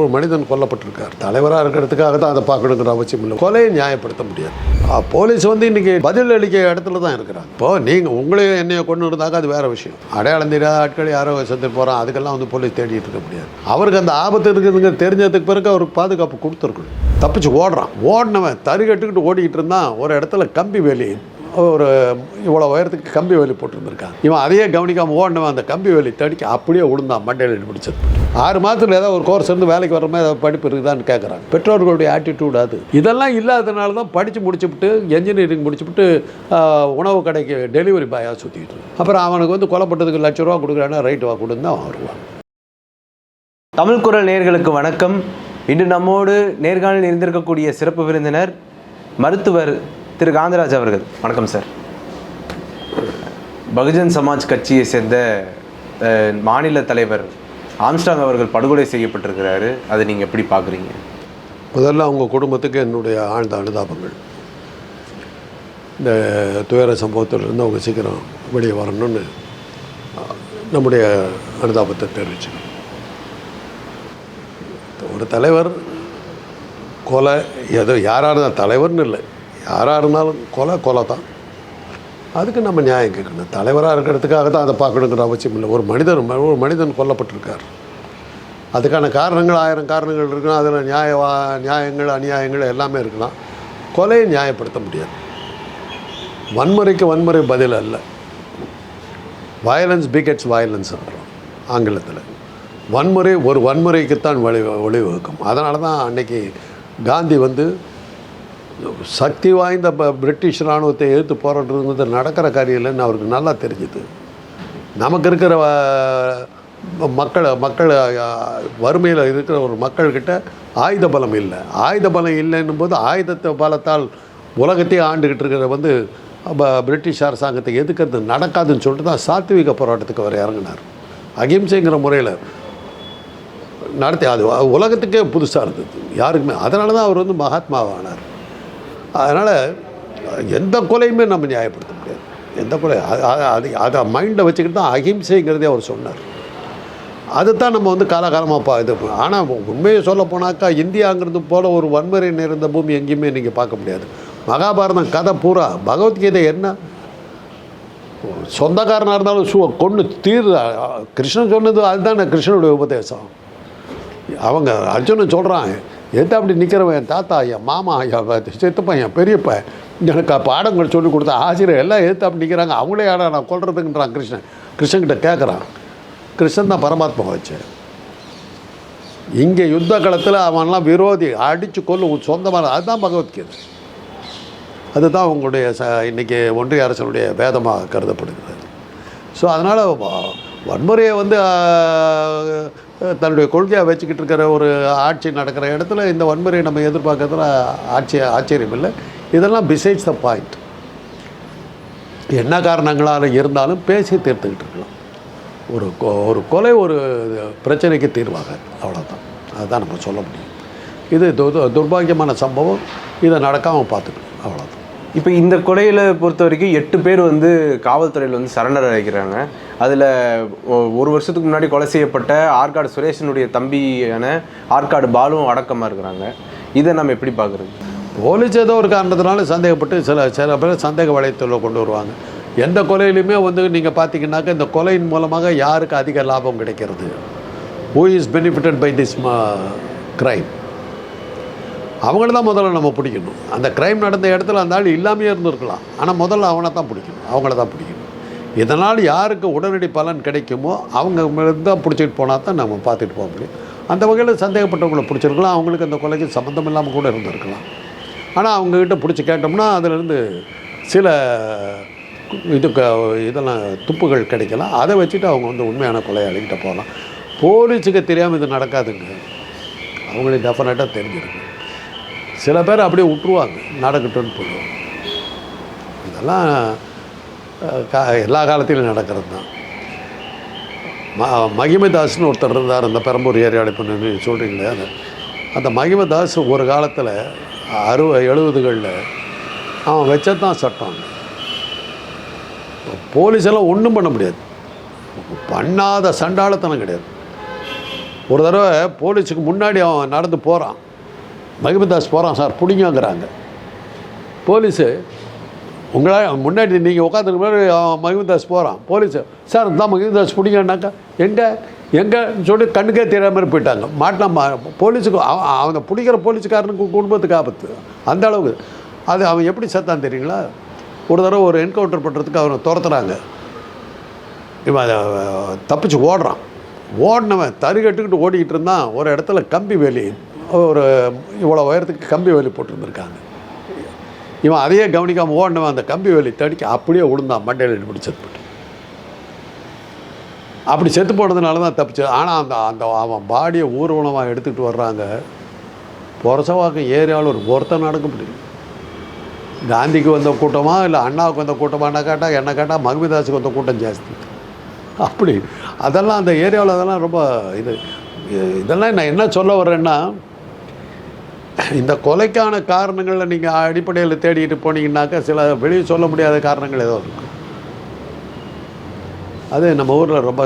ஒரு மனிதன் கொல்லப்பட்டிருக்கார். தலைவராக இருக்கிறதுக்காக தான் அதை பார்க்கணுங்கிற அவசியம் இல்லை. கொலையை நியாயப்படுத்த முடியாது. போலீஸ் வந்து இன்னைக்கு பதில் அளிக்க இடத்துல தான் இருக்கிறாங்க. இப்போ நீங்கள் உங்களையும் என்னைய கொண்டு இருந்தாக்க அது வேற விஷயம். அடையாளம் தெரியாத ஆட்கள் யாரோ செத்து போகிறான் அதுக்கெல்லாம் வந்து போலீஸ் தேடிட்டு இருக்க முடியாது. அவருக்கு அந்த ஆபத்து இருக்குதுங்க தெரிஞ்சதுக்கு பிறகு அவருக்கு பாதுகாப்பு கொடுத்துருக்கணும். தப்பிச்சு ஓடுறான். ஓடினவன் தறி கட்டுக்கிட்டு ஓடிக்கிட்டு இருந்தான் ஒரு இடத்துல கம்பி வேலி. ஒரு இவ்வளோ உயரத்துக்கு கம்பி வேலி போட்டிருந்திருக்கான் இவன் அதையே கவனிக்காமல் ஓடினவன் அந்த கம்பி வேலி தடிக்க அப்படியே விழுந்தான் மண்டையில் பிடிச்சது ஆறு மாதத்தில் ஏதாவது ஒரு கோர்ஸ் இருந்து வேலைக்கு வர மாதிரி ஏதாவது படிப்பு இருக்குதான்னு கேட்குறாங்க பெற்றோர்களுடைய ஆட்டிடியூட் அது. இதெல்லாம் இல்லாததுனால தான் படித்து முடிச்சுவிட்டு என்ஜினியரிங் முடிச்சுவிட்டு உணவு கடைக்கு டெலிவரி பாயாக சுற்றிக்கிட்டு அப்புறம் அவனுக்கு வந்து கொல்லப்பட்டதுக்கு லட்ச ரூபா கொடுக்குறான்னா ரைட் வா கொடுன்னு அவன் வருவான். தமிழ் குரல் நேர்களுக்கு வணக்கம். இன்று நம்மோடு நேர்காணலில் இருந்திருக்கக்கூடிய சிறப்பு விருந்தினர் மருத்துவர் திரு காந்தராஜ் அவர்கள் வணக்கம் சார். பகுஜன் சமாஜ் கட்சியை சேர்ந்த மாநில தலைவர் ஆம்ஸ்டாங் அவர்கள் படுகொலை செய்யப்பட்டிருக்கிறாரு. அதை நீங்கள் எப்படி பார்க்குறீங்க? முதல்ல அவங்க குடும்பத்துக்கு என்னுடைய ஆழ்ந்த அனுதாபங்கள். இந்த துயர சம்பவத்திலிருந்து அவங்க சீக்கிரம் வெளியே வரணும்னு நம்முடைய அனுதாபத்தை தெரிவிச்சுக்கணும் ஒரு தலைவர் கொலை எதோ யாராக இருந்தால் தலைவர்னு இல்லை. யாராக இருந்தாலும் கொலை கொலை தான். அதுக்கு நம்ம நியாயம் கேட்கணும். தலைவராக இருக்கிறதுக்காக தான் அதை பார்க்கணுங்கிற அவசியம் இல்லை. ஒரு மனிதன் ஒரு மனிதன் கொல்லப்பட்டிருக்கார். அதுக்கான காரணங்கள் ஆயிரம் காரணங்கள் இருக்கலாம் அதில் நியாய நியாயங்கள் அநியாயங்கள் எல்லாமே இருக்கலாம். கொலையை நியாயப்படுத்த முடியாது. வன்முறைக்கு வன்முறை பதில் அல்ல. வயலன்ஸ் பிகெட்ஸ் வயலன்ஸ் ஆங்கிலத்தில். வன்முறை ஒரு வன்முறைக்குத்தான் வழி வழிவகுக்கும் அதனால தான் அன்னைக்கு காந்தி வந்து சக்தி வாய்ந்த ப- பிரிட்டிஷ் இராணுவத்தை எதிர்த்து போராடுறது நடக்கிற காரியம் இல்லைன்னு அவருக்கு நல்லா தெரிஞ்சுது. நமக்கு இருக்கிற மக்கள் மக்கள் வறுமையில் இருக்கிற ஒரு மக்கள்கிட்ட ஆயுத பலம் இல்லை. ஆயுத பலம் இல்லைன்னும் போது ஆயுதத்தை பலத்தால் உலகத்தையே ஆண்டுகிட்டு இருக்கிற வந்து ப- பிரிட்டிஷ் அரசாங்கத்தை எதுக்கிறது நடக்காதுன்னு சொல்லிட்டு தான் சாத்விக போராட்டத்துக்கு அவர் இறங்கினார். அகிம்சைங்கிற முறையில் நடத்தி அது உலகத்துக்கே புதுசாக இருந்தது. யாருக்குமே அதனால தான் அவர் வந்து மகாத்மாவானார். அதனால் எந்த கொலையுமே நம்ம நியாயப்படுத்த முடியாது. எந்த கொலை அது அது- அதை மைண்டை வச்சுக்கிட்டு தான் அகிம்சைங்கிறதே அவர் சொன்னார். அதுதான் நம்ம வந்து காலகாலமாக பா இது ஆனால் உண்மையை சொல்ல போனாக்கா இந்தியாங்கிறது போல் ஒரு வன்முறை நிறைந்த பூமி எங்கேயுமே நீங்கள் பார்க்க முடியாது. மகாபாரதம் கதை பூரா பகவத்கீதை என்ன? சொந்தக்காரனாக இருந்தாலும் சு கொண்டு தீர் கிருஷ்ணன் சொன்னது அதுதானே கிருஷ்ணனுடைய உபதேசம். அவங்க அர்ஜுனன் சொல்கிறான் எது அப்படி நிற்கிறவன் என் தாத்தா என் மாமா என் சித்தப்பன் என் பெரியப்பன் எனக்கு பாடங்கள் சொல்லி கொடுத்த ஆசிரியர் எல்லாம் எதிர்த்து அப்படி நிற்கிறாங்க அவங்களே ஆடா நான் கொள்றதுன்றான் கிருஷ்ணன். கிருஷ்ணன்கிட்ட கேட்குறான் கிருஷ்ணன் தான் பரமாத்மா வச்சு இங்கே யுத்த காலத்தில் அவன்லாம் விரோதி அடித்து கொல்லு உன் சொந்தமான அதுதான் பகவத்கீதை. அதுதான் உங்களுடைய ச இன்றைக்கி ஒன்றிய அரசனுடைய வேதமாக கருதப்படுகிறது. ஸோ அதனால் வன்முறையை வந்து தன்னுடைய கொள்கையாக வச்சுக்கிட்டு இருக்கிற ஒரு ஆட்சி நடக்கிற இடத்துல இந்த வன்முறையை நம்ம எதிர்பார்க்கறதுல ஆட்சி ஆச்சரியம் இல்லை. இதெல்லாம் பிசைட்ஸ் த பாயிண்ட் என்ன காரணங்களால் இருந்தாலும் பேசி தீர்த்துக்கிட்டு இருக்கலாம். ஒரு கொ- ஒரு கொலை ஒரு பிரச்சனைக்கு தீர்வாக அவ்வளோதான் அதுதான் நம்ம சொல்ல முடியும். இது து- துர்பாக்கியமான சம்பவம். இதை நடக்காமல் பார்த்துக்கணும். அவ்வளோதான் இப்போ இந்த கொலையில் பொறுத்த வரைக்கும் எட்டு பேர் வந்து காவல்துறையில் வந்து சரணர் ஆகிக்கிறாங்க அதில் ஒரு வருஷத்துக்கு முன்னாடி கொலை செய்யப்பட்ட ஆற்காடு சுரேஷனுடைய தம்பியான ஆற்காடு பாலும் அடக்கமாக இருக்கிறாங்க. இதை நம்ம எப்படி பார்க்குறது போலீஸ் ஏதோ ஒரு காரணத்தினால சந்தேகப்பட்டு சில சில பேர் சந்தேக வளையத்தில் கொண்டு வருவாங்க. எந்த கொலையிலுமே வந்து நீங்கள் பார்த்தீங்கன்னாக்கா இந்த கொலையின் மூலமாக யாருக்கு அதிக லாபம் கிடைக்கிறது? Who is benefited by this crime அவங்கள தான் முதல்ல நம்ம பிடிக்கணும். அந்த க்ரைம் நடந்த இடத்துல அந்த ஆள் இல்லாமையே இருந்திருக்கலாம். ஆனால் முதல்ல அவனை தான் பிடிக்கணும். அவங்கள தான் பிடிக்கணும். இதனால் யாருக்கு உடனடி பலன் கிடைக்குமோ அவங்க தான் பிடிச்சிட்டு போனால் தான் நம்ம பார்த்துட்டு போக முடியும். அந்த வகையில் சந்தேகப்பட்டவங்களை பிடிச்சிருக்கலாம். அவங்களுக்கு அந்த கொலைக்கு சம்மந்தம் இல்லாமல் கூட இருந்திருக்கலாம். ஆனால் அவங்கக்கிட்ட பிடிச்சி கேட்டோம்னா அதிலிருந்து சில இது க- இதெல்லாம் துப்புகள் கிடைக்கலாம். அதை வச்சுட்டு அவங்க வந்து உண்மையான கொலையாளிகிட்ட போகலாம். போலீஸுக்கு தெரியாமல் இது நடக்காதுங்க. அவங்களுக்கு டெஃபினட்டாக தெரிஞ்சிருக்கு சில பேர் அப்படியே விட்ருவாங்க நடக்கட்டும்னு போடுவாங்க இதெல்லாம் கா எல்லா காலத்திலும் நடக்கிறது தான். ம மகிமதாஸ்னு ஒருத்தர் இருந்தார் அந்த பெரம்பூர் ஏரியாவில் இப்போ சொல்கிறீங்களே அந்த அந்த மகிமதாஸ் ஒரு காலத்தில் அறுபது எழுபதுகளில் அவன் வச்சதான் சட்டம் போலீஸ் எல்லாம் ஒன்றும் பண்ண முடியாது. பண்ணாத சண்டாளத்தனம் கிடையாது. ஒரு தடவை போலீஸுக்கு முன்னாடி அவன் நடந்து போகிறான் மகிமதாஸ் போகிறான் சார் பிடிங்கங்கிறாங்க. போலீஸு உங்களால் முன்னாடி நீங்கள் உட்காந்துருக்கு முன்னாடி மகிமதாஸ் போகிறான் போலீஸு சார் தான் மகிமதாஸ் பிடிங்கன்னாக்கா எங்கே எங்கன்னு சொல்லி கண்ணுக்கே தெரியாத மாதிரி போயிட்டாங்க. மாட்டினா மா போலீஸுக்கு அவன் அவனை பிடிக்கிற போலீஸுக்காரனுக்கு குடும்பத்துக்கு ஆபத்து. அந்த அளவுக்கு. அது அவன் எப்படி செத்தான் தெரியுங்களா? ஒரு தடவை ஒரு என்கவுண்டர் பண்ணுறதுக்கு அவனை துரத்துறாங்க. இவன் அதை தப்பிச்சு ஓடுறான். ஓடினவன் தறி கட்டுக்கிட்டு ஓடிக்கிட்டு இருந்தான். ஒரு இடத்துல கம்பி வேலி. ஒரு இவ்வளோ உயரத்துக்கு கம்பி வேலி போட்டிருந்துருக்காங்க. இவன் அதையே கவனிக்காமல் ஓடினவன் அந்த கம்பி வேலி தடிக்க அப்படியே விழுந்தான் மண்டையில் இப்படி செத்து போட்டு அப்படி செத்து போனதுனால தான் தப்பிச்சு ஆனால் அந்த அந்த அவன் பாடியை ஊர்வலமாக எடுத்துக்கிட்டு வர்றாங்க. பொரசவாக்கம் ஏரியாவில் ஒரு ஒருத்தன் நடக்க முடியும் காந்திக்கு வந்த கூட்டமாக இல்லை அண்ணாவுக்கு வந்த கூட்டமாக கேட்டால் என்ன கேட்டால் மகமிதாஸுக்கு வந்த கூட்டம் ஜாஸ்தி. அப்படி அதெல்லாம் அந்த ஏரியாவில் அதெல்லாம் ரொம்ப இது இதெல்லாம் நான் என்ன சொல்ல வர்றேன்னா இந்த கொலைக்கான காரணங்களை நீங்கள் அடிப்படையில் தேடிட்டு போனீங்கன்னாக்கா சில வெளியே சொல்ல முடியாத காரணங்கள் ஏதோ இருக்கும் அது நம்ம ஊரில் ரொம்ப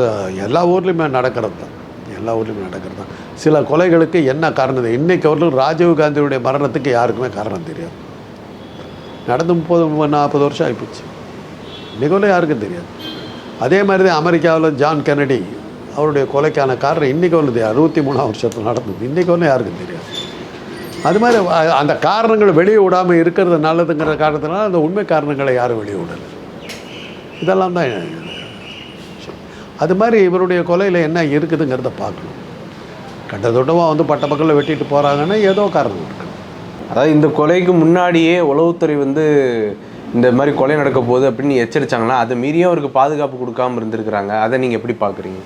எல்லா ஊர்லேயுமே நடக்கிறது? தான் எல்லா ஊர்லேயுமே நடக்கிறது? தான் சில கொலைகளுக்கு என்ன காரணம்? இன்றைக்கு அவர்களும் ராஜீவ் காந்தியுடைய மரணத்துக்கு யாருக்குமே காரணம் தெரியாது. நடந்து முப்பது நாற்பது வருஷம் ஆகிப்போச்சு இன்றைக்கு யாருக்கும் தெரியாது. அதே மாதிரி தான் அமெரிக்காவில் ஜான் கெனடி அவருடைய கொலைக்கான காரணம் இன்றைக்கு வரலும் அறுபத்தி மூணாம் வருஷத்தில் நடந்தது. இன்றைக்கு ஒன்று யாருக்கும் தெரியாது. அது மாதிரி அந்த காரணங்களை வெளியே விடாமல் இருக்கிறது நல்லதுங்கிற காரணத்தினால அந்த உண்மை காரணங்களை யாரும் வெளியே விடலை. இதெல்லாம் தான் அது மாதிரி இவருடைய கொலையில் என்ன இருக்குதுங்கிறத பார்க்கணும். கண்டதோட்டமாக வந்து பட்ட பக்கத்தில் வெட்டிட்டு போகிறாங்கன்னா ஏதோ காரணம் இருக்கு. அதாவது இந்த கொலைக்கு முன்னாடியே உளவுத்துறை வந்து இந்த மாதிரி கொலை நடக்க போகுது அப்படின்னு எச்சரிச்சாங்கன்னா அதை மீறியும் அவருக்கு பாதுகாப்பு கொடுக்காம இருந்திருக்கிறாங்க. அதை நீங்கள் எப்படி பார்க்குறீங்க?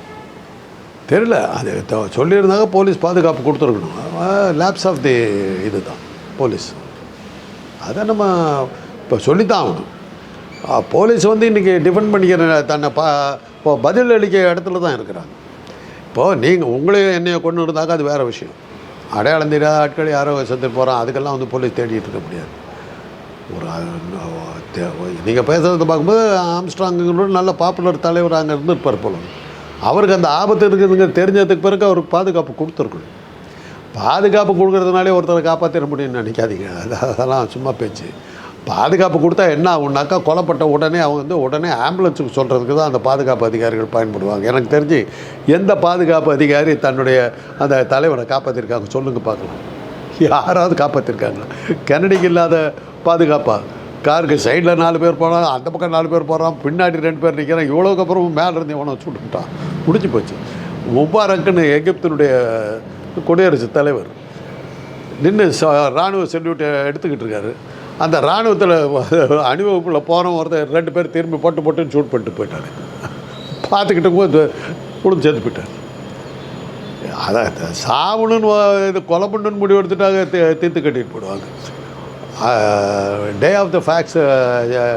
தெரியல. அது சொல்லியிருந்தாங்க போலீஸ் பாதுகாப்பு கொடுத்துருக்கணும். லேப்ஸ் ஆஃப் தி இது தான் போலீஸ். அதை நம்ம இப்போ சொல்லித்தான் ஆகணும். போலீஸ் வந்து இன்றைக்கி டிஃபெண்ட் பண்ணிக்கிற தன்னை பா இப்போ பதில் அளிக்க இடத்துல தான் இருக்கிறாங்க. இப்போது நீங்கள் உங்களையும் என்னையை கொண்டு இருந்தாக்க அது வேறு விஷயம். அடையாளம் தெரியாத ஆட்கள் யாரோ செத்து போகிறான் அதுக்கெல்லாம் வந்து போலீஸ் தேடிட்டு இருக்க முடியாது. ஒரு நீங்கள் பேசுகிறத பார்க்கும்போது ஆம்ஸ்ட்ராங்குங்கிற நல்ல பாப்புலர் தலைவர் அங்கே இருந்திருப்பார் போல. அவருக்கு அந்த ஆபத்து இருக்குதுங்க தெரிஞ்சதுக்கு பிறகு அவருக்கு பாதுகாப்பு கொடுத்துருக்கணும். பாதுகாப்பு கொடுக்குறதுனாலே ஒருத்தரை காப்பாற்றிட முடியும்னு நினைக்காதீங்க. அது அதெல்லாம் சும்மா பேச்சு. பாதுகாப்பு கொடுத்தா என்ன ஆகுனாக்கா கொலைப்பட்ட உடனே அவங்க வந்து உடனே ஆம்புலன்ஸுக்கு சொல்கிறதுக்கு தான் அந்த பாதுகாப்பு அதிகாரிகள் பயன்படுவாங்க. எனக்கு தெரிஞ்சு எந்த பாதுகாப்பு அதிகாரி தன்னுடைய அந்த தலைவரை காப்பாற்றிருக்காங்க சொல்லுங்க பார்க்கலாம். யாராவது காப்பாற்றிருக்காங்க கன்னடிக்கு இல்லாத பாதுகாப்பாக காருக்கு சைடில் நாலு பேர் போகிறான் அந்த பக்கம் நாலு பேர் போகிறான் பின்னாடி ரெண்டு பேர் நிற்கிறான் இவ்வளோக்கு அப்புறம் மேலே இருந்து இவனை சுட்டுட்டான் முடிஞ்சு போச்சு. முபாரக்குன்னு எகிப்தினுடைய குடியரசுத் தலைவர். நின்று இராணுவ செல்யூட்டை எடுத்துக்கிட்டு இருக்காரு. அந்த இராணுவத்தில் அணிவகுப்பில் போகிறோம் ஒருத்தர் ரெண்டு பேர் திரும்பி போட்டு போட்டுன்னு ஷூட் பண்ணிட்டு போயிட்டாரு. பார்த்துக்கிட்டு போது குடும்பம் சேர்த்து போயிட்டார். அதான் சாவணுன்னு இது கொலை பண்ணுன்னு முடிவு எடுத்துட்டாங்க தீர்த்து கட்டிட்டு போயிடுவாங்க. Day of the fax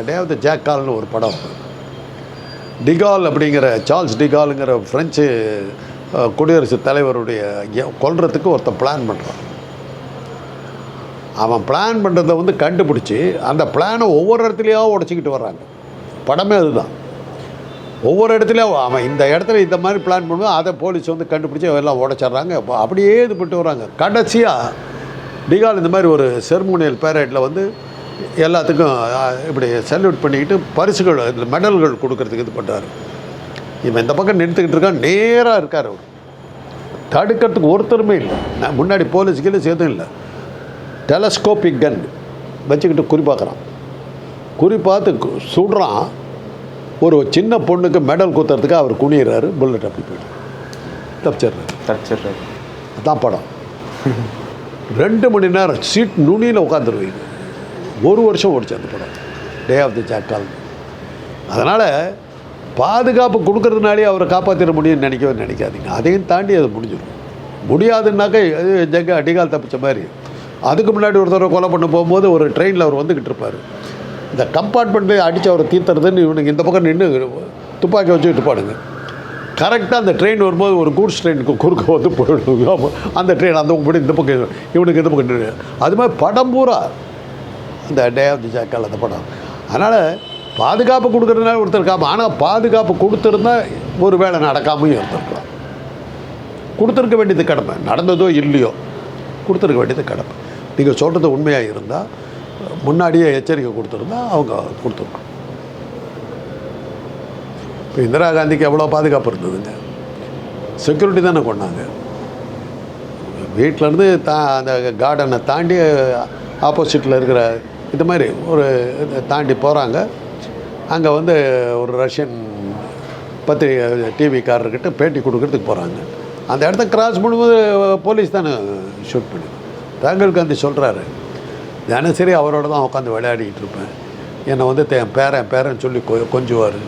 day of the ஜாக்கால்னு ஒரு படம். டிகால் அப்படிங்கிற சார்ல்ஸ் டிகாலுங்கிற ஃப்ரெஞ்சு குடியரசுத் தலைவருடைய எ- கொல்றதுக்கு ஒருத்தன் பிளான் பண்ணுறான் அவன் பிளான் பண்ணுறத வந்து கண்டுபிடிச்சி அந்த பிளானை ஒவ்வொரு இடத்துலையும் உடச்சிக்கிட்டு வர்றாங்க. படமே அதுதான். ஒவ்வொரு இடத்துலையும் அவன் இந்த இடத்துல இந்த மாதிரி பிளான் பண்ணுவோம் அதை போலீஸ் வந்து கண்டுபிடிச்சி எல்லாம் உடச்சிட்றாங்க. அப்போ அப்படியே இது பண்ணிட்டு வராங்க கடைசியாக டிகால் இந்த மாதிரி ஒரு செர்மோனியல் பேரேட்டில் வந்து எல்லாத்துக்கும் இப்படி சல்யூட் பண்ணிக்கிட்டு பரிசுகள் இந்த மெடல்கள் கொடுக்கறதுக்கு இது பண்ணுறாரு இவன் இந்த பக்கம் நிறுத்திக்கிட்டு இருக்கான் நேராக இருக்கார் அவர். தடுக்கிறதுக்கு ஒருத்தருமே இல்லை. நான் முன்னாடி போலீஸ் கீழே எதுவும் இல்லை. டெலஸ்கோபிக் கன் வச்சுக்கிட்டு குறி பார்க்குறான். குறி பார்த்து சுடுறான். ஒரு சின்ன பொண்ணுக்கு மெடல் குத்துறதுக்கு அவர் குனிகிறாரு புல்லட் அப்படி போயிட்டு. தப்பிச்சிடுறாரு. தப்பிச்சிடுறாரு. அதான் படம். ரெண்டு மணி நேரம் சீட் நுனியில் உட்காந்துருவீங்க ஒரு வருஷம் ஓடிச்சு அந்த படம். டே ஆஃப் தி ஜாக்கால் அதனால் பாதுகாப்பு கொடுக்கறதுனாலே அவரை காப்பாற்றிட முடியும்னு நினைக்கவே நினைக்காதீங்க. அதையும் தாண்டி அது முடிஞ்சிடும். முடியாதுன்னாக்கா அது ஜங்க அடிகால் தப்பிச்ச மாதிரி. அதுக்கு முன்னாடி ஒரு தடவை கொலை பண்ண போகும்போது ஒரு ட்ரெயினில் அவர் வந்துக்கிட்டு இருப்பார். இந்த கம்பார்ட்மெண்ட்லேயே அடித்து அவரை தீர்த்துறதுன்னு இவனுக்கு இந்த பக்கம் நின்று துப்பாக்கி வச்சுக்கிட்டு பாடுங்க கரெக்டாக அந்த ட்ரெயின் வரும்போது ஒரு கூட்ஸ் ட்ரெயினுக்கு குறுக்க வந்து போயிடும் அந்த ட்ரெயின் அந்த பக்கம் இந்த பக்கம் இவனுக்கு இந்த பக்கம் அது மாதிரி படம் பூரா. அந்த டே ஆஃப் தி ஜாக்கால் அந்த படம். அதனால் பாதுகாப்பு கொடுக்குறதுனால ஒருத்தர் ஆனால் பாதுகாப்பு கொடுத்துருந்தா ஒரு வேளை நடக்காமையும் இருந்திருக்கலாம். கொடுத்துருக்க வேண்டியது கடமை. நடந்ததோ இல்லையோ கொடுத்துருக்க வேண்டியது கடமை. நீங்கள் சொல்கிறது உண்மையாக இருந்தால் முன்னாடியே எச்சரிக்கை கொடுத்துருந்தா அவங்க கொடுத்துருக்கணும் இப்போ இந்திரா காந்திக்கு எவ்வளோ பாதுகாப்பு இருந்ததுங்க? செக்யூரிட்டி தானே கொண்டாங்க. வீட்டிலேருந்து தா அந்த கார்டனை தாண்டி ஆப்போசிட்டில் இருக்கிற இது மாதிரி ஒரு தாண்டி போகிறாங்க அங்கே வந்து ஒரு ரஷ்யன் பத்திரிகை டிவிக்காரர்கிட்ட பேட்டி கொடுக்கறதுக்கு போகிறாங்க அந்த இடத்த கிராஸ் பண்ணும்போது போலீஸ் தானே ஷூட் பண்ணி. ராகுல் காந்தி சொல்கிறாரு தினசரி அவரோட தான் உட்காந்து விளையாடிக்கிட்டு இருப்பேன். என்னை வந்து என் பேரன் பேரன் சொல்லி கொ கொஞ்சுவார்.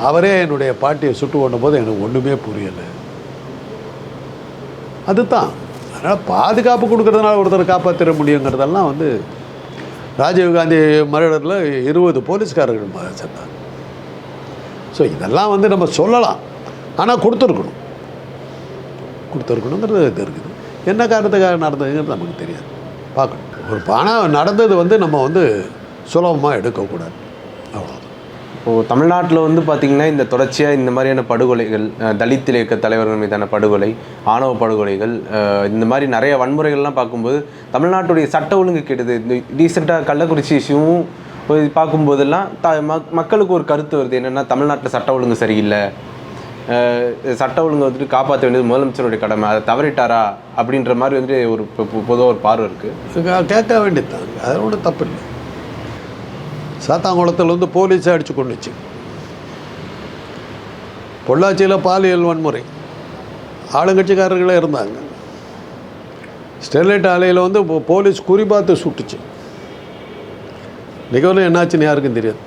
அவரே என்னுடைய பாட்டியை சுட்டு கொண்ட போது எனக்கு ஒன்றுமே புரியலை. அதுதான். அதனால் பாதுகாப்பு கொடுக்கறதுனால ஒருத்தர் காப்பாற்றிட முடியுங்கிறதெல்லாம் வந்து ராஜீவ்காந்தி மரணத்தில் இருபது போலீஸ்காரர்கள் ம- ஸோ இதெல்லாம் வந்து நம்ம சொல்லலாம். ஆனால் கொடுத்துருக்கணும். கொடுத்துருக்கணுங்கிறது இது இருக்குது. என்ன காரணத்துக்காக நடந்ததுங்கிறது நமக்கு தெரியாது. பார்க்கணும். ஒரு பணம் நடந்தது வந்து நம்ம வந்து சுலபமாக எடுக்கக்கூடாது. இப்போது தமிழ்நாட்டில் வந்து பார்த்திங்கன்னா இந்த தொடர்ச்சியாக இந்த மாதிரியான படுகொலைகள் தலித் இயக்க தலைவர்கள் மீதான படுகொலை ஆணவ படுகொலைகள் இந்த மாதிரி நிறைய வன்முறைகள்லாம் பார்க்கும்போது தமிழ்நாட்டுடைய சட்ட ஒழுங்கு கெடுது. இந்த ரீசெண்டாக கள்ளக்குறிச்சி இஷ்யூவும் பார்க்கும்போதெல்லாம் த மக்- மக்களுக்கு ஒரு கருத்து வருது. என்னென்னா தமிழ்நாட்டில் சட்ட ஒழுங்கு சரியில்லை. சட்ட ஒழுங்கை வந்துட்டு காப்பாற்ற வேண்டியது முதலமைச்சருடைய கடமை. அதை தவறிட்டாரா அப்படின்ற மாதிரி வந்துட்டு ஒரு பொதுவாக ஒரு பார்வை இருக்குது கேட்க வேண்டியது அதோட தப்பு இல்லை. சாத்தாங்குளத்தில் வந்து போலீஸை அடித்து கொண்டுச்சு பொள்ளாச்சியில் பாலியல் வன்முறை. ஆளுங்கட்சிக்காரர்களே இருந்தாங்க. ஸ்டெர்லைட் ஆலையில் வந்து போலீஸ் குறிபார்த்து சுட்டுச்சு. நிகழ்வு என்னாச்சுன்னு யாருக்கும் தெரியாது.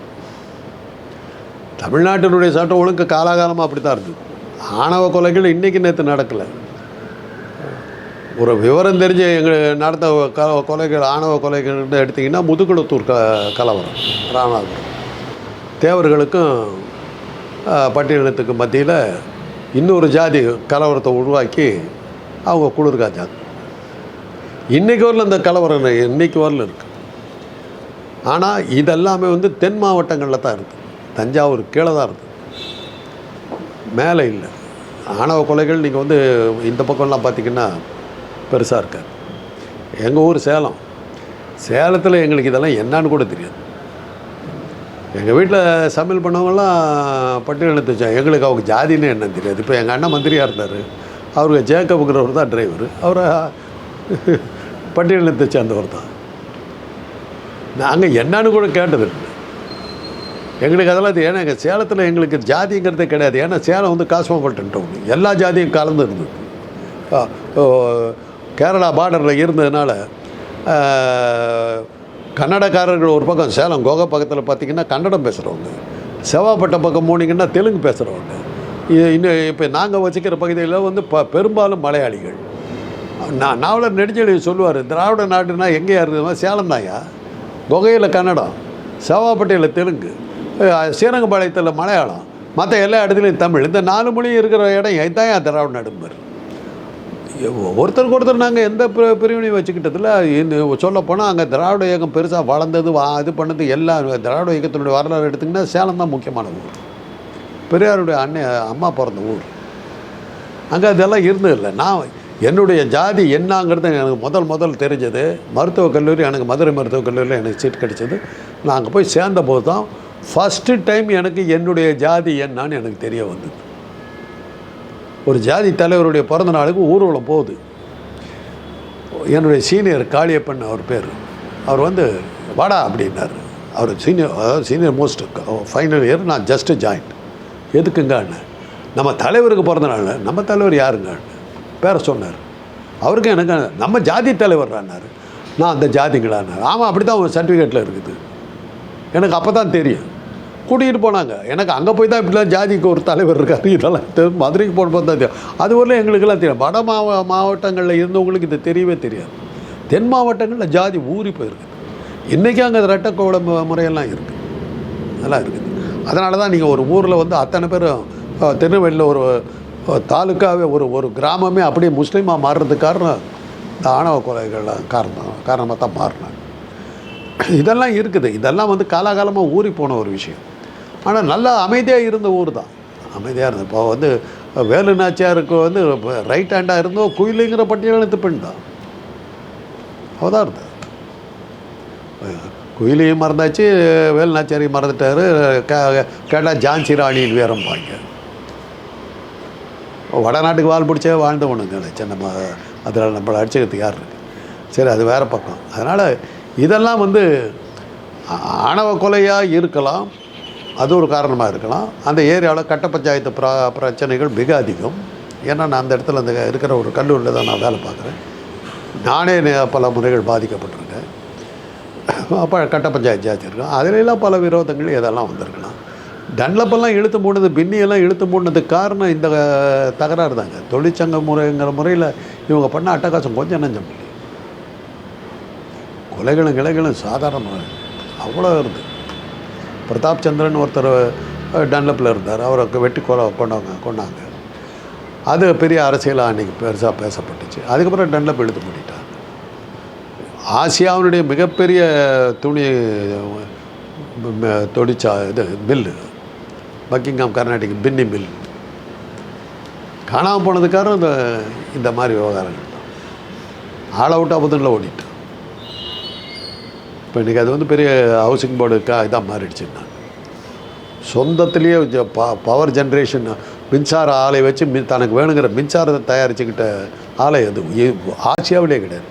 தமிழ்நாட்டினுடைய சட்டம் ஒழுங்கு காலாகாலமாக அப்படி தான் இருக்குது ஆணவ கொலைகள் இன்றைக்கி நேற்று நடக்கலை. ஒரு விவரம் தெரிஞ்சு எங்கள் நடந்த க கொலைகள் ஆணவ கொலைகள்னு எடுத்திங்கன்னா முதுகுளத்தூர் க கலவரம் ராமநாதபுரம். தேவர்களுக்கும் பட்டியலினத்துக்கும் மத்தியில் இன்னொரு ஜாதி கலவரத்தை உருவாக்கி அவங்க குளிர்கா ஜாதி. இன்றைக்கு வரல இந்த கலவரம் இன்னைக்கு வரல இருக்குது ஆனால் இதெல்லாமே வந்து தென் மாவட்டங்களில் தான் இருக்குது தஞ்சாவூர் கீழே தான் இருக்குது மேலே இல்லை. ஆணவ கொலைகள் நீங்கள் வந்து இந்த பக்கம்லாம் பார்த்திங்கன்னா பெருசாக இருக்கார். எங்கள் ஊர் சேலம். சேலத்தில் எங்களுக்கு இதெல்லாம் என்னான்னு கூட தெரியாது. எங்கள் வீட்டில் சமையல் பண்ணவங்களாம் பட்டியலத்து ஜா- எங்களுக்கு அவங்க ஜாதின்னு என்னன்னு தெரியாது. இப்போ எங்கள் அண்ணன் மந்திரியாக இருந்தார். அவருக்கு ஜேக்கப்புங்கிறவர் தான் டிரைவர். அவரை பட்டியலத்தை சேர்ந்தவர் தான் நாங்கள் என்னன்னு கூட கேட்டது எங்களுக்கு அதெல்லாம் ஏன்னா எங்கள் சேலத்தில் எங்களுக்கு ஜாதிங்கிறதே கிடையாது. ஏன்னா சேலம் வந்து காஸ்மோபாலிட்டன் டவுன் எல்லா ஜாதியும் கலந்து இருந்தது. கேரளா பார்டரில் இருந்ததுனால கன்னடக்காரர்கள் ஒரு பக்கம் சேலம் கோகா பக்கத்தில் பார்த்தீங்கன்னா கன்னடம் பேசுகிறவங்க செவ்வாப்பட்டம் பக்கம் போனீங்கன்னா தெலுங்கு பேசுகிறவங்க இன்னும் இப்போ நாங்கள் வச்சுக்கிற பகுதியில் வந்து ப பெரும்பாலும் மலையாளிகள். நான் நாவலர் நெடுஞ்செழி சொல்லுவார் திராவிட நாடுனா எங்கேயா இருக்குதுமா சேலம் தாயா குகையில் கன்னடம் செவ்வாப்பட்டையில் தெலுங்கு ஸ்ரீரங்கம்பாளையத்தில் ஸ்ரீரங்கபாளையத்தில் மலையாளம் மற்ற எல்லா இடத்துலையும் தமிழ். இந்த நாலு மொழியும் இருக்கிற இடம் இதான் திராவிட நடும்பர்? ஒருத்தருக்கு ஒருத்தர் நாங்கள் எந்த பிரிவினையும் வச்சுக்கிட்டதில் இந்த சொல்லப்போனால் அங்கே திராவிட இயக்கம் பெருசாக வளர்ந்தது வா இது பண்ணது எல்லா திராவிட இயக்கத்தினுடைய வரலாறு எடுத்திங்கன்னா சேலம் தான் முக்கியமான ஊர் பெரியாருடைய அண்ணன் அம்மா பிறந்த ஊர். அங்கே அதெல்லாம் இருந்தது இல்லை. நான் என்னுடைய ஜாதி என்னங்கிறது எனக்கு முதல் முதல் தெரிஞ்சது. மருத்துவக் கல்லூரி எனக்கு மதுரை மருத்துவக் கல்லூரியில் எனக்கு சீட் கிடைச்சது. நான் அங்கே போய் சேர்ந்த போது தான் ஃபஸ்ட்டு டைம் எனக்கு என்னுடைய ஜாதி என்னன்னு எனக்கு தெரிய வந்தது. ஒரு ஜாதி தலைவருடைய பிறந்த நாளுக்கு ஊர்வலம் போகுது. என்னுடைய சீனியர் காளியப்பன் அவர் பேர். அவர் வந்து வாடா அப்படின்னார். அவர் சீனியர் அதாவது சீனியர் மோஸ்ட் ஃபைனல் இயர் நான் ஜஸ்ட்டு ஜாயின் எதுக்குங்க நம்ம தலைவருக்கு பிறந்த நாள் நம்ம தலைவர் யாருங்க பேர பேரை சொன்னார். அவருக்கு எனக்கு நம்ம ஜாதி தலைவர்றான்னாரு நான் அந்த ஜாதிங்களான்னாரு ஆமாம் அப்படி தான் ஒரு சர்டிஃபிகேட்டில் இருக்குது. எனக்கு அப்போ தான் தெரியும். கூட்டிகிட்டு போனாங்க. எனக்கு அங்கே போய் தான் இப்படிலாம் ஜாதிக்கு ஒரு தலைவர் இருக்கார். இதெல்லாம் மதுரைக்கு போனப்போ தான் தெரியும். அது வரலாம் எங்களுக்கெல்லாம் தெரியும். வட மாவ மாவட்டங்களில் இருந்தவங்களுக்கு இது தெரியவே தெரியாது. தென் மாவட்டங்களில் ஜாதி ஊறி போயிருக்கு. இன்றைக்கி அங்கே ரெட்டக்கோட முறையெல்லாம் இருக்குது அதெல்லாம் இருக்குது. அதனால தான் நீங்கள் ஒரு ஊரில் வந்து அத்தனை பேரும் திருநெல்வேலியில் ஒரு தாலுக்காவே ஒரு ஒரு கிராமமே அப்படியே முஸ்லீமாக மாறுறது காரணம் இந்த ஆணவ கொலைகள் காரணம் காரணமாக தான் மாறினாங்க. இதெல்லாம் இருக்குது. இதெல்லாம் வந்து காலாகாலமாக ஊறி போன ஒரு விஷயம். ஆனால் நல்லா அமைதியாக இருந்த ஊர் தான். அமைதியாக இருந்தது இப்போ வந்து வேலு நாச்சியாருக்கு வந்து ரைட் ஹேண்டாக இருந்தோ குயிலுங்கிற பட்டியலத்து பெண் தான். அவதான் இருந்தா குயிலையும் மறந்தாச்சு வேலு நாச்சியாரையும் மறந்துட்டாரு. கேட்டால் ஜான்சி ராணியின் வீரம்பாங்க வடநாட்டுக்கு வாழ் பிடிச்சே வாழ்ந்தவனுங்க சரி நம்ம அதில் நம்மளை அடிச்சுக்கிறதுக்கு யார் இருக்கு? சரி அது வேறு பக்கம். அதனால் இதெல்லாம் வந்து ஆணவ கொலையாக இருக்கலாம். அது ஒரு காரணமாக இருக்கலாம். அந்த ஏரியாவில் கட்ட பஞ்சாயத்து ப்ரா பிரச்சனைகள் மிக அதிகம். ஏன்னா நான் அந்த இடத்துல அந்த இருக்கிற ஒரு கல்லூரியில் தான் நான் வேலை பார்க்குறேன். நானே பல முறைகள் பாதிக்கப்பட்டிருக்கேன். அப்போ கட்ட பஞ்சாயத்து ஜாஸ்தி அதிலெல்லாம் பல விரோதங்கள் இதெல்லாம் வந்திருக்கலாம். டன்லப்பெல்லாம் இழுத்து மூடினது பின்னியெல்லாம் இழுத்து மூடினதுக்கு காரணம் இந்த தகராறு தாங்க. தொழிற்சங்க முறைங்கிற முறையில் இவங்க பண்ண அட்டகாசம் கொஞ்சம் நஞ்சம் கொலைகளும் கிளைகளும் சாதாரணமாக அவ்வளோ இருக்குது பிரதாப் சந்திரன் ஒருத்தர் டன்லப்பில் இருந்தார். அவரை வெட்டி கொலை கொண்டாங்க கொண்டாங்க. அது பெரிய அரசியலாக அன்றைக்கி பெருசாக பேசப்பட்டுச்சு. அதுக்கப்புறம் டன்லப் இழுத்து மூடிட்டாங்க ஆசியாவினுடைய மிகப்பெரிய துணி தொடிச்சா தொழிற்சா இது மில்லு. பக்கிங்காம் கர்நாடிக் பின்னி மில். காணாமல் போனதுக்காக இந்த இந்த மாதிரி விவகாரங்கள் ஆள் அவுட் ஆபத்தில் ஓடிட்டான் இப்போ இன்றைக்கி அது வந்து பெரிய ஹவுசிங் போர்டுக்கா இதாக மாறிடுச்சுன்னா சொந்தத்துலேயே ப பவர் ஜென்ரேஷன் மின்சார ஆலை வச்சு மின் தனக்கு வேணுங்கிற மின்சாரத்தை தயாரிச்சுக்கிட்ட ஆலை அது. ஆசியாவிலே கிடையாது.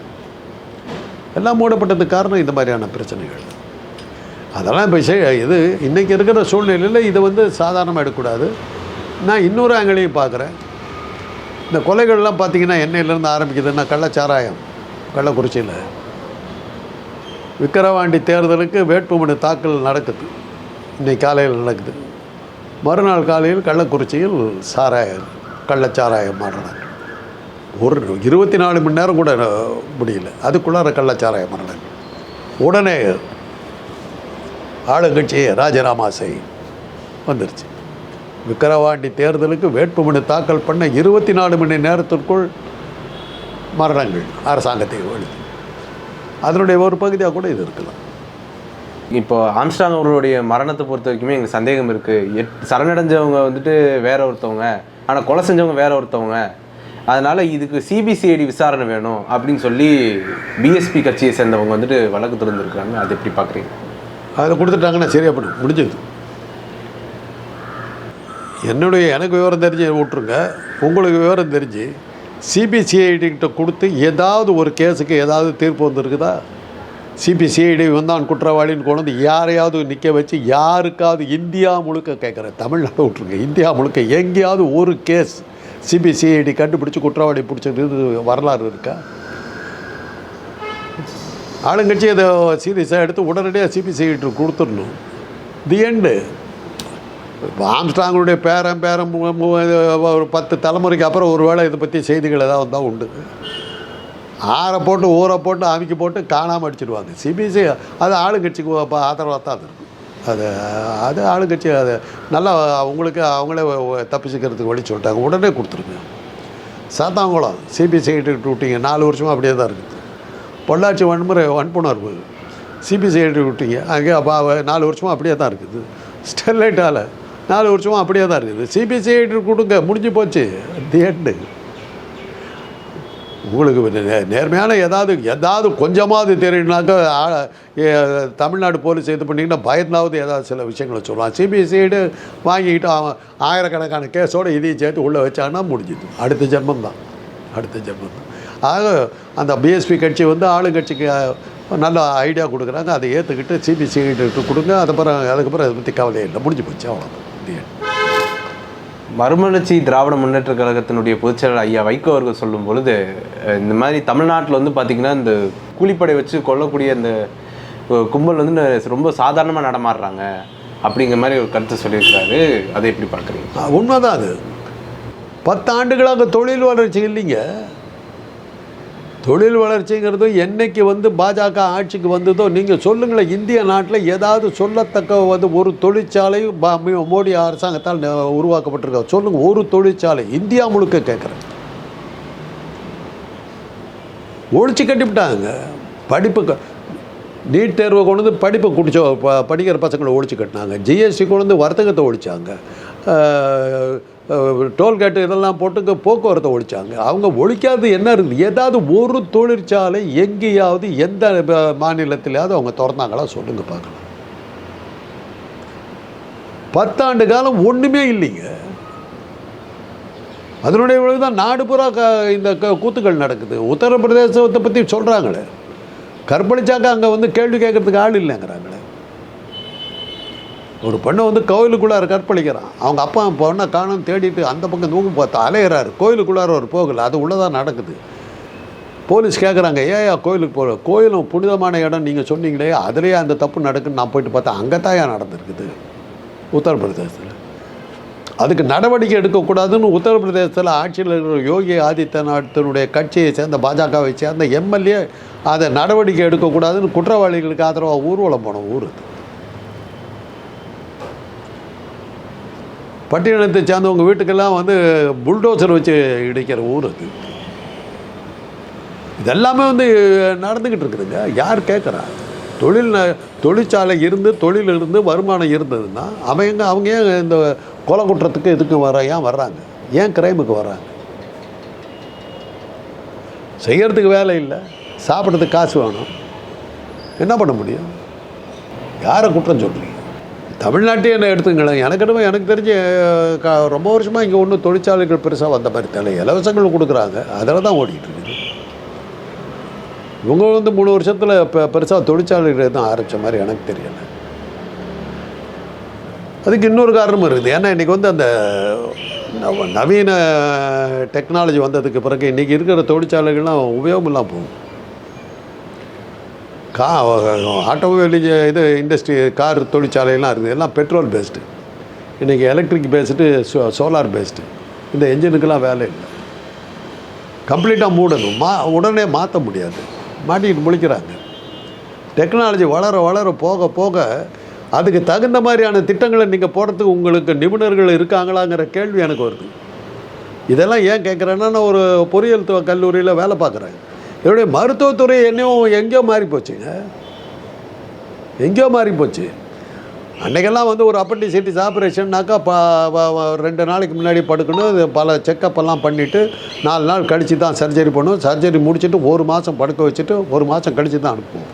எல்லாம் மூடப்பட்டதுக்கு காரணம் இந்த மாதிரியான பிரச்சனைகள். அதெல்லாம் இப்போ செய் இது இன்றைக்கி இருக்கிற சூழ்நிலையில் இதை வந்து சாதாரணமாக எடுக்கக்கூடாது. நான் இன்னொரு ஆங்கிலையும் பார்க்குறேன். இந்த கொலைகள்லாம் பார்த்தீங்கன்னா எண்ணெயிலேருந்து ஆரம்பிக்குதுன்னா கள்ளச்சாராயம் கள்ளக்குறிச்சியில். விக்கிரவாண்டி தேர்தலுக்கு வேட்புமனு தாக்கல் நடக்குது. இன்னைக்கு காலையில் நடக்குது. மறுநாள் காலையில் கள்ளக்குறிச்சியில் சாராயம் கள்ளச்சாராயம் மரணம். ஒரு இருபத்தி நாலு மணி நேரம் கூட முடியல. அதுக்குள்ளார கள்ளச்சாராய மாறினாங்க உடனே ஆளுங்கட்சி ராஜராமாசை செய் வந்துருச்சு. விக்கிரவாண்டி தேர்தலுக்கு வேட்புமனு தாக்கல் பண்ண இருபத்தி நாலு மணி நேரத்திற்குள் மரணங்கள் அரசாங்கத்தை எழுது அதனுடைய ஒரு பகுதியாக கூட இது இருக்கலாம். இப்போ ஆம்ஸ்டாங் அவர்களுடைய மரணத்தை பொறுத்த வரைக்குமே எங்களுக்கு சந்தேகம் இருக்கு. எட் சரணடைஞ்சவங்க வந்துட்டு வேற ஒருத்தவங்க ஆனால் கொலை செஞ்சவங்க வேற ஒருத்தவங்க. அதனால இதுக்கு சிபிசிஐடி விசாரணை வேணும் அப்படின்னு சொல்லி பிஎஸ்பி கட்சியை சேர்ந்தவங்க வந்துட்டு வழக்கு திறந்துருக்காங்க அது எப்படி பார்க்குறீங்க? அதில் கொடுத்துட்டாங்கன்னா சரியா பண்ணும் முடிஞ்சது. என்னுடைய எனக்கு விவரம் தெரிஞ்சு விட்ருங்க உங்களுக்கு விவரம் தெரிஞ்சு சிபிசிஐடி கிட்ட கொடுத்து ஏதாவது ஒரு கேஸுக்கு ஏதாவது தீர்ப்பு வந்திருக்குதா? சிபிசிஐடி வந்தான் குற்றவாளின்னு கொண்டு வந்து யாரையாவது நிற்க வச்சு யாருக்காவது இந்தியா முழுக்க கேட்குறேன் தமிழ்நாடு விட்ருங்க இந்தியா முழுக்க எங்கேயாவது ஒரு கேஸ் சிபிசிஐடி கண்டுபிடிச்சி குற்றவாளி பிடிச்சது வரலாறு இருக்கா? ஆளுங்கட்சி அதை சீரியஸாக எடுத்து உடனடியாக சிபிசிஐடி கொடுத்துடணும். தி எண்டு ஆம்ஸ்டாங்களுடைய பேரன் பேரன் ஒரு பத்து தலைமுறைக்கு அப்புறம் ஒரு வேளை இதை பற்றி செய்திகள் ஏதாவது வந்தால் உண்டு. ஆற போட்டு ஊரை போட்டு அமைக்க போட்டு காணாமல் அடிச்சிடுவாங்க சிபிசி அது ஆளுங்கட்சிக்கு ஆதரவாக தான் இருக்கும் அது அது ஆளுங்கட்சி அது நல்லா அவங்களுக்கு அவங்களே தப்பிச்சுக்கிறதுக்கு வழி சொல்லிட்டாங்க. உடனே கொடுத்துருங்க. சாத்தாங்குளம் சிபிசிஐடி விட்டீங்க. நாலு வருஷமாக அப்படியே தான் இருக்குது. பொள்ளாச்சி வன்முறை வன்புணர்வு. சிபிசிஐடி விட்டீங்க. அங்கே அப்போ நாலு வருஷமாக அப்படியே தான் இருக்குது. ஸ்டெர்லைட்டால் நாலு வருஷமாக அப்படியே தான் இருக்குது. சிபிசிஐடி கொடுங்க முடிஞ்சு போச்சு. தி எண்டு உங்களுக்கு நேர்மையான ஏதாவது ஏதாவது கொஞ்சமாவது தெரியும்னாக்கா தமிழ்நாடு போலீஸ் இது பண்ணிங்கன்னா பயந்தாவது ஏதாவது சில விஷயங்களை சொல்லலாம். சிபிசிஐடு வாங்கிக்கிட்டு அவன் ஆயிரக்கணக்கான கேஸோடு இதையும் சேர்த்து உள்ளே வச்சாங்கன்னா முடிஞ்சுது. அடுத்த ஜென்மம் தான். அடுத்த ஜென்மம் தான். ஆக அந்த பிஎஸ்பி கட்சி வந்து ஆளுங்கட்சிக்கு நல்ல ஐடியா கொடுக்குறாங்க. அதை ஏற்றுக்கிட்டு சிபிசிஐடு கொடுங்க. அதுக்கப்புறம் அதுக்கப்புறம் அதை பற்றி கவலை இல்லை. முடிஞ்சு போச்சு அவ்வளோதான் end. மறுமலர்ச்சி திராவிட முன்னேற்ற கழகத்தினுடைய பொதுச்செயலாளர் ஐயா வைகோ அவர்கள் சொல்லும் பொழுது இந்த மாதிரி தமிழ்நாட்டில் வந்து பார்த்திங்கன்னா இந்த கூலிப்படை வச்சு கொல்லக்கூடிய அந்த கும்பல் வந்து ரொம்ப சாதாரணமாக நடமாடுறாங்க அப்படிங்கிற மாதிரி ஒரு கருத்து சொல்லியிருக்காரு அதை எப்படி பார்க்குறீங்க? உண்மைதான் அது. பத்து ஆண்டுகளாக தொழில் வளர்ச்சி இல்லைங்க தொழில் வளர்ச்சிங்கிறது என்னைக்கு வந்து பாஜக ஆட்சிக்கு வந்ததோ நீங்கள் சொல்லுங்களேன் இந்திய நாட்டில் ஏதாவது சொல்லத்தக்க வந்து ஒரு தொழிற்சாலை மோடி அரசாங்கத்தால் உருவாக்கப்பட்டிருக்க? சொல்லுங்கள் ஒரு தொழிற்சாலை இந்தியா முழுக்க கேட்குறேன். ஒழிச்சு கட்டிவிட்டாங்க. படிப்பு க- நீட் தேர்வை கொண்டு வந்து படிப்பை குடிச்ச ப படிக்கிற பசங்களை ஒழிச்சு கட்டினாங்க. ஜிஎஸ்டி கொண்டு வந்து வர்த்தகத்தை ஒழிச்சாங்க. டோல்கேட்டு இதெல்லாம் போட்டு போக்குவரத்தை ஒழிச்சாங்க. அவங்க ஒழிக்காது என்ன இருந்து ஏதாவது ஒரு தொழிற்சாலை எங்கேயாவது எந்த மாநிலத்திலேயாவது அவங்க திறந்தாங்களா சொல்லுங்க பார்க்கலாம். பத்தாண்டு காலம் ஒன்றுமே இல்லைங்க. அதனுடைய விளைவு தான் நாடு பூரா க இந்த க கூத்துக்கள் நடக்குது. உத்தரப்பிரதேசத்தை பற்றி சொல்கிறாங்களே கற்பழிச்சாக்க அங்கே வந்து கேள்வி கேட்கறதுக்கு ஆள் இல்லைங்கிறாங்க. ஒரு பெண்ணை வந்து கோயிலுக்குள்ளார கற்பழிக்கிறான். அவங்க அப்பா பொண்ணை காணும் தேடிட்டு அந்த பக்கம் தூங்க பார்த்தா அலையிறாரு. கோயிலுக்குள்ளார ஒரு போகல. அது உள்ளதாக நடக்குது. போலீஸ் கேட்குறாங்க ஏயா கோயிலுக்கு போகல கோயிலும் புனிதமான இடம் நீங்கள் சொன்னீங்களே. அதுலேயே அந்த தப்பு நடக்குன்னு நான் போயிட்டு பார்த்தேன். அங்கே தான் ஏன் நடந்திருக்குது. உத்தரப்பிரதேசத்தில். அதுக்கு நடவடிக்கை எடுக்கக்கூடாதுன்னு உத்தரப்பிரதேசத்தில் ஆட்சியில் இருக்கிற யோகி ஆதித்யநாத்தினுடைய கட்சியை சேர்ந்த பாஜகவை சேர்ந்த எம்எல்ஏ அதை நடவடிக்கை எடுக்கக்கூடாதுன்னு குற்றவாளிகளுக்கு ஆதரவாக ஊர்வலம் போனோம் ஊர் பட்டியலத்தை சேர்ந்தவங்க வீட்டுக்கெல்லாம் வந்து புல்டோசர் வச்சு இடிக்கிற ஊர் அது. இதெல்லாமே வந்து நடந்துக்கிட்டு இருக்குதுங்க. யார் கேட்குறா? தொழில் ந- தொழிற்சாலை இருந்து தொழில் இருந்து வருமானம் இருந்ததுன்னா அவங்க அவங்க ஏன் இந்த கொலை குற்றத்துக்கு இதுக்கு வர ஏன் வர்றாங்க? ஏன் கிரைமுக்கு வர்றாங்க? செய்கிறதுக்கு வேலை இல்லை. சாப்பிட்றதுக்கு காசு வேணும். என்ன பண்ண முடியும்? யாரை குற்றம் சொல்கிறீங்க தமிழ்நாட்டையே என்ன எடுத்துங்களேன்? எனக்கு என்னமோ எனக்கு தெரிஞ்சு க- ரொம்ப வருஷமாக இங்கே ஒன்றும் தொழிற்சாலைகள் பெருசாக வந்த மாதிரி தெரியல. இலவசங்கள் கொடுக்குறாங்க. அதில் தான் ஓடிட்டு இருக்குது. இவங்க வந்து மூணு வருஷத்தில் இப்போ பெருசாக தொழிற்சாலைகள் எதுவும் ஆரம்பித்த மாதிரி எனக்கு தெரியல. அதுக்கு இன்னொரு காரணமும் இருக்குது. ஏன்னா இன்றைக்கி வந்து அந்த நவீன டெக்னாலஜி வந்ததுக்கு பிறகு இன்றைக்கி இருக்கிற தொழிற்சாலைகள்லாம் உபயோகம் இல்லாமல் போகும் கா ஆட்டோமொபைல் இது இண்டஸ்ட்ரி கார் தொழிற்சாலையெல்லாம் இருக்குது. எல்லாம் பெட்ரோல் பேஸ்டு இன்றைக்கி electric based so solar based இந்த என்ஜினுக்கெல்லாம் வேலை இல்லை. கம்ப்ளீட்டாக மூடணும். மா உடனே மாற்ற முடியாது. மாட்டிக்கிட்டு முழிக்கிறாங்க. டெக்னாலஜி வளர வளர போக போக அதுக்கு தகுந்த மாதிரியான திட்டங்களை நீங்கள் போடுறதுக்கு உங்களுக்கு நிபுணர்கள் இருக்காங்களாங்கிற கேள்வி எனக்கு வருது. இதெல்லாம் ஏன் கேட்குறேன்னா நான் ஒரு பொறியியல் கல்லூரியில் வேலை பார்க்குறேன். என்னுடைய மருத்துவத்துறை என்னையும் எங்கேயோ மாறி போச்சுங்க எங்கேயோ மாறி போச்சு. அன்றைக்கெல்லாம் வந்து ஒரு அப்பண்டிசைட்டிஸ் ஆப்ரேஷன்னாக்கா ப ரெண்டு நாளைக்கு முன்னாடி படுக்கணும். பல செக்கப்பெல்லாம் பண்ணிவிட்டு நாலு நாள் கழித்து தான் சர்ஜரி பண்ணுவோம் சர்ஜரி முடிச்சுட்டு ஒரு மாதம் படுக்க வச்சுட்டு ஒரு மாதம் கழித்து தான் அனுப்புவோம்.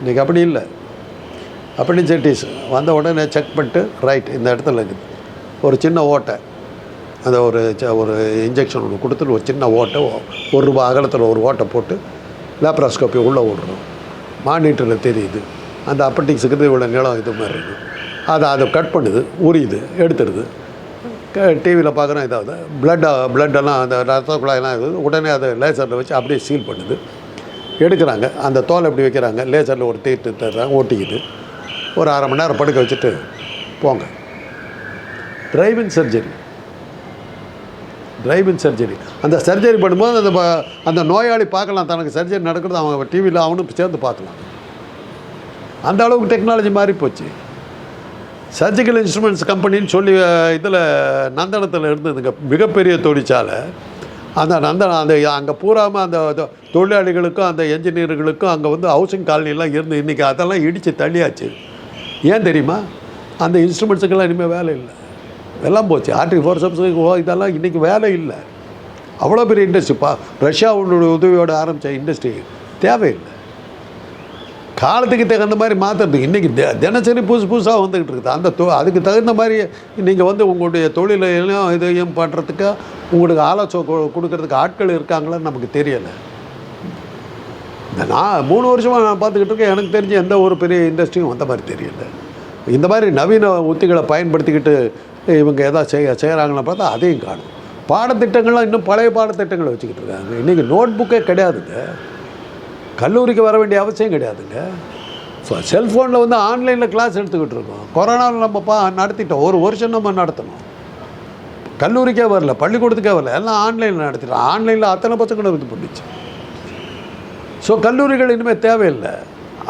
இன்றைக்கி அப்படி இல்லை. அப்பண்டிசைட்டிஸ் வந்த உடனே செக் பண்ணிட்டு ரைட் இந்த இடத்துல இருக்குது. ஒரு சின்ன ஓட்டை. அந்த ஒரு ச- ஒரு இன்ஜெக்ஷன் ஒன்று கொடுத்துட்டு ஒரு சின்ன ஓட்டை ஒரு ரூபா அகலத்தில் ஒரு ஓட்டை போட்டு லேப்ராஸ்கோப்பி உள்ளே விடுறோம் மானிட்டரில் தெரியுது. அந்த அப்பண்டிக்ஸுக்கு இவ்வளோ நீளம் இது மாதிரி இருக்குது அதை அதை கட் பண்ணுது உரியுது எடுத்துடுது. டிவியில் பார்க்குறோம் இதாவது பிளட்டாக பிளட்டெல்லாம் அந்த ரத்த குழாயெல்லாம் இருக்குது. உடனே அதை லேசரில் வச்சு அப்படியே சீல் பண்ணுது. எடுக்கிறாங்க. அந்த தோலை எப்படி வைக்கிறாங்க? லேசரில் ஒரு தீட்டு தர்றாங்க ஒட்டிக்குது. ஒரு அரை மணி நேரம் படுக்க வச்சுட்டு போங்க. டிரைவிங் சர்ஜரி டிரைவிங் சர்ஜரி அந்த சர்ஜரி பண்ணும்போது அந்த ப- அந்த நோயாளி பார்க்கலாம். தனக்கு சர்ஜரி நடக்கிறது அவங்க டிவியில் அவனும் சேர்ந்து பார்க்கலாம். அந்த அளவுக்கு டெக்னாலஜி மாறி போச்சு. சர்ஜிக்கல் இன்ஸ்ட்ருமெண்ட்ஸ் கம்பெனின்னு சொல்லி இதில் நந்தனத்தில் இருந்ததுங்க மிகப்பெரிய தொழிற்சாலை. அந்த நந்தனம் அந்த அங்கே பூராமல் அந்த தொழிலாளிகளுக்கும் அந்த என்ஜினியர்களுக்கும் அங்கே வந்து ஹவுசிங் காலனிலாம் இருந்து இன்றைக்கி அதெல்லாம் இடித்து தள்ளியாச்சு. ஏன் தெரியுமா? அந்த இன்ஸ்ட்ருமெண்ட்ஸுக்கெல்லாம் இனிமேல் வேலை இல்லை. எல்லாம் போச்சு. ஆர்டி ஃபோர்ஸப்ஸ் இதெல்லாம் இன்றைக்கி வேலை இல்லை. அவ்வளோ பெரிய இண்டஸ்ட்ரிப்பா ரஷ்யாவுடைய உதவியோடு ஆரம்பித்த இண்டஸ்ட்ரி தேவையில்லை. காலத்துக்கு தகுந்த மாதிரி மாற்றுறதுக்கு இன்றைக்கி தி தினசரி புதுசு புதுசாக வந்துக்கிட்டு இருக்குது. அந்த தொ அதுக்கு தகுந்த மாதிரி நீங்கள் வந்து உங்களுடைய தொழிலையும் இதையும் பண்ணுறதுக்கு உங்களுக்கு ஆலோசனை கொ- கொடுக்கறதுக்கு ஆட்கள் இருக்காங்களான்னு நமக்கு தெரியலை. இந்த நான் மூணு வருஷமாக நான் பார்த்துக்கிட்டு இருக்கேன். எனக்கு தெரிஞ்ச எந்த ஒரு பெரிய இண்டஸ்ட்ரியும் வந்த மாதிரி தெரியல. இந்த மாதிரி நவீன உத்திகளை பயன்படுத்திக்கிட்டு இவங்க எதாவது செய்ய செய்கிறாங்களா பார்த்தா அதையும் காணும். பாடத்திட்டங்கள்லாம் இன்னும் பழைய பாடத்திட்டங்களை வச்சுக்கிட்டு இருக்காங்க. இன்றைக்கி நோட் புக்கே கிடையாதுங்க. கல்லூரிக்கு வர வேண்டிய அவசியம் கிடையாதுங்க. ஸோ செல்ஃபோனில் வந்து ஆன்லைனில் கிளாஸ் எடுத்துக்கிட்டு இருக்கோம். கொரோனாவில் நம்ம பா நடத்திட்டோம். ஒரு வருஷம் நம்ம நடத்தணும். கல்லூரிக்கே வரல பள்ளிக்கூடத்துக்கே வரல எல்லாம் ஆன்லைனில் நடத்திட்டோம். ஆன்லைனில் அத்தனை பசங்களும் இது பண்ணிச்சு. ஸோ கல்லூரிகள் இனிமேல் தேவையில்லை.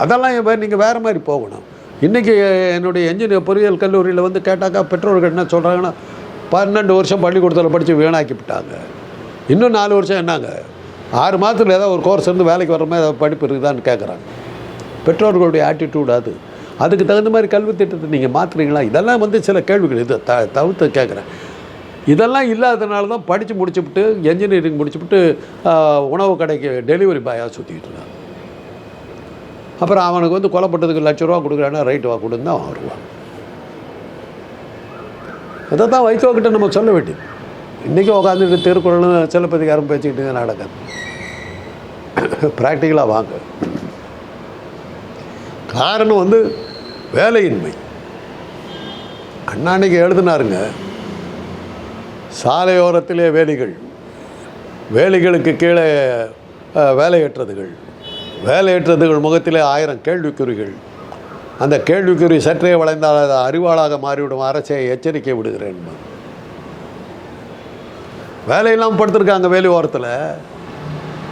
அதெல்லாம் நீங்கள் வேறு மாதிரி போகணும். இன்றைக்கி என்னுடைய என்ஜினியர் பொறியியல் கல்லூரியில் வந்து கேட்டாக்கா பெற்றோர்கள் என்ன சொல்கிறாங்கன்னா பன்னெண்டு வருஷம் பள்ளிக்கூடத்தில் படித்து வீணாக்கி விட்டாங்க. இன்னும் நாலு வருஷம் என்னங்க? ஆறு மாதத்தில் ஏதாவது ஒரு கோர்ஸ் இருந்து வேலைக்கு வர மாதிரி ஏதாவது படிப்பு இருக்குதான்னு கேட்குறாங்க பெற்றோர்களுடைய ஆட்டிடியூட் அது. அதுக்கு தகுந்த மாதிரி கல்வி திட்டத்தை நீங்கள் மாற்றுறீங்களா இதெல்லாம் வந்து சில கேள்விகள். இது த தவிர்த்து கேட்குறேன் இதெல்லாம் இல்லாதனால தான் படித்து முடிச்சுவிட்டு என்ஜினியரிங் முடிச்சுவிட்டு உணவு கடைக்கு டெலிவரி பாயாக சுற்றிக்கிட்டு இருக்காங்க. அப்புறம் அவனுக்கு வந்து கொலைப்பட்டதுக்கு லட்ச ரூபா கொடுக்குறான்னா ரைட்டு வா கொடுன்னு அவன் வருவான். அதை தான் வைகோக்கிட்ட நம்ம சொல்ல வேண்டியது. இன்றைக்கி உட்காந்துட்டு திருக்குறளும் சிலப்பதிகாரம் பேச்சுக்கிட்டு நடக்காது ப்ராக்டிக்கலாக வாங்க. காரணம் வந்து வேலையின்மை. அண்ணா எழுதினாருங்க சாலையோரத்திலே வேலிகள் வேலிகளுக்கு கீழே வேலையற்றதுகள். வேலையற்றதுகள் முகத்திலே ஆயிரம் கேள்விக்குறிகள். அந்த கேள்விக்குறி சற்றே வளைந்தால் அது அறிவாளாக மாறிவிடும். அரசை எச்சரிக்கை விடுகிறேன். வேலையெல்லாம் படுத்திருக்காங்க வேலி ஓரத்தில்.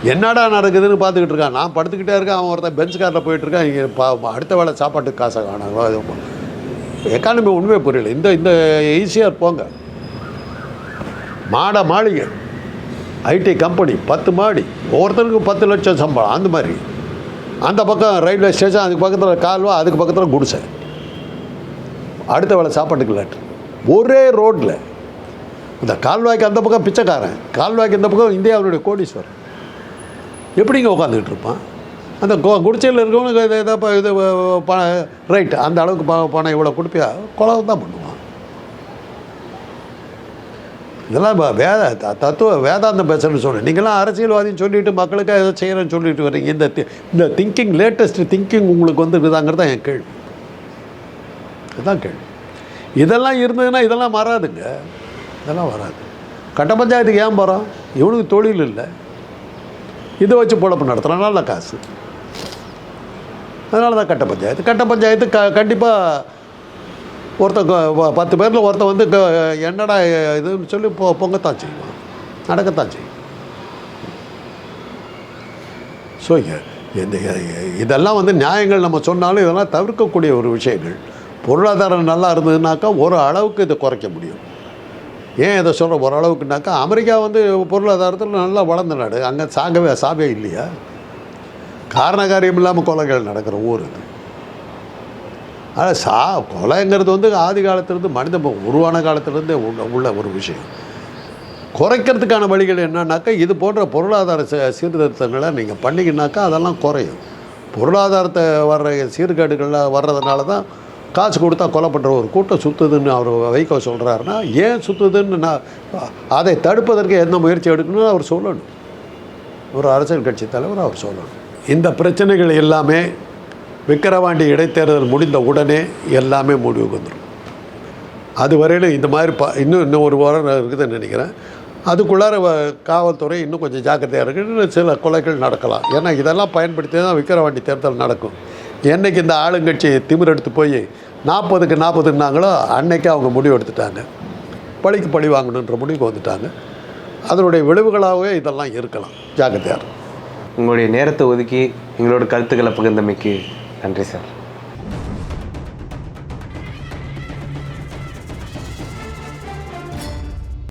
என்னடா நடக்குதுன்னு பார்த்துக்கிட்டு இருக்கான். நான் படுத்துக்கிட்டே இருக்கேன். அவன் ஒருத்தன் பெஞ்ச் காரில் போயிட்டு இருக்கான் இங்கே பா அடுத்த வேலை சாப்பாட்டுக்கு காசை காணும் எக்கானமி உண்மையே புரியல. இந்த இந்த ஈஸியாக போங்க. மாட மாளிகை. ஐடி கம்பெனி பத்து மாடி. ஒவ்வொருத்தருக்கும் பத்து லட்சம் சம்பளம். அந்த மாதிரி. அந்த பக்கம் ரயில்வே ஸ்டேஷன் அதுக்கு பக்கத்தில் கால்வா அதுக்கு பக்கத்தில் குடிசை. அடுத்த வேலை சாப்பாட்டுக்கு லேட்டு ஒரே ரோட்டில் இந்த கால்வாய்க்கு அந்த பக்கம் பிச்சைக்காரன் கால்வாய்க்கு இந்த பக்கம் இந்தியாவுடைய கோடீஸ்வரன். எப்படிங்க உட்காந்துக்கிட்டு இருப்பான்? அந்த கு குடிச்சையில் இருக்கவனுக்கு இதை இது ப ரைட் அந்த அளவுக்கு ப பணம் இவ்வளோ கொடுப்பியா? குளம் தான் பண்ணுவான். இதெல்லாம் வேத தத்துவ வேதாந்தம் பேசணும்னு சொன்னேன். நீங்களாம் அரசியல்வாதின்னு சொல்லிட்டு மக்களுக்கு ஏதோ செய்கிறேன்னு சொல்லிட்டு வரீங்க இந்த இந்த திங்கிங் லேட்டஸ்ட் திங்கிங் உங்களுக்கு வந்து இருக்குதாங்கிறது தான் என் கேள்வி. இதுதான் கேள்வி. இதெல்லாம் இருந்ததுன்னா இதெல்லாம் வராதுங்க. இதெல்லாம் வராது. கட்ட பஞ்சாயத்துக்கு ஏன் போகிறோம் இவனுக்கு தொழில் இல்லை. இதை வச்சு பொழப்பு நடத்துகிறான் நல்ல காசு. அதனால தான் கட்ட பஞ்சாயத்து. கட்ட பஞ்சாயத்து க கண்டிப்பாக ஒருத்தன் பத்து பேரில் ஒருத்தன் வந்து க- என்னடா இதுன்னு சொல்லி பொ பொங்கத்தான் செய்வான். நடக்கத்தான் செய்யும் ஸோ இந்த இதெல்லாம் வந்து நியாயங்கள் நம்ம சொன்னாலும் இதெல்லாம் தவிர்க்கக்கூடிய ஒரு விஷயங்கள். பொருளாதாரம் நல்லா இருந்ததுனாக்கா ஒரு அளவுக்கு இதை குறைக்க முடியும். ஏன் இதை சொல்கிற ஒரு அமெரிக்கா வந்து பொருளாதாரத்தில் நல்லா வளர்ந்த நாடு. அங்கே சாகவே சாவே இல்லையா? காரண காரியம் இல்லாமல் கொலைகள் நடக்கிற ஊர் இது ஆனால் சா கொலைங்கிறது வந்து ஆதி காலத்திலேருந்து மனித உருவான காலத்திலேருந்தே உள்ள உள்ள ஒரு விஷயம். குறைக்கிறதுக்கான வழிகள் என்னன்னாக்கா இது போன்ற பொருளாதார சீர்திருத்தங்களை நீங்கள் பண்ணிங்கனாக்கா அதெல்லாம் குறையும். பொருளாதாரத்தை வர்ற சீர்கேடுகள்லாம் வர்றதுனால தான் காசு கொடுத்தா கொலை பண்ணுற ஒரு கூட்டம் சுற்றுதுன்னு அவர் வைகோ சொல்கிறாருன்னா ஏன் சுற்றுதுன்னு நான் அதை தடுப்பதற்கு எந்த முயற்சி எடுக்கணும்னு அவர் சொல்லணும். ஒரு அரசியல் கட்சி தலைவர் அவர் சொல்லணும். இந்த பிரச்சனைகள் எல்லாமே விக்கிரவாண்டி இடைத்தேர்தல் முடிந்த உடனே எல்லாமே முடிவுக்கு வந்துடும். அதுவரையிலும் இந்த மாதிரி ப இன்னும் இன்னும் ஒரு வாரம் இருக்குதுன்னு நினைக்கிறேன். அதுக்குள்ளார வ- காவல்துறை இன்னும் கொஞ்சம் ஜாக்கிரதையாக இருக்குன்னு சில கொலைகள் நடக்கலாம். ஏன்னா இதெல்லாம் பயன்படுத்தி தான் விக்கிரவாண்டி தேர்தல் நடக்கும். என்னைக்கு இந்த ஆளுங்கட்சி திமிர் எடுத்து போய் நாற்பதுக்கு நாற்பதுன்னாங்களோ அன்னைக்கு அவங்க முடிவு எடுத்துட்டாங்க. பழிக்கு பழி வாங்கணுன்ற முடிவுக்கு வந்துட்டாங்க. அதனுடைய விளைவுகளாகவே இதெல்லாம் இருக்கலாம். ஜாக்கிரதையாக இருக்கும். உங்களுடைய நேரத்தை ஒதுக்கி எங்களோட கருத்துக்களை பகிர்ந்தமைக்கு நன்றி சார்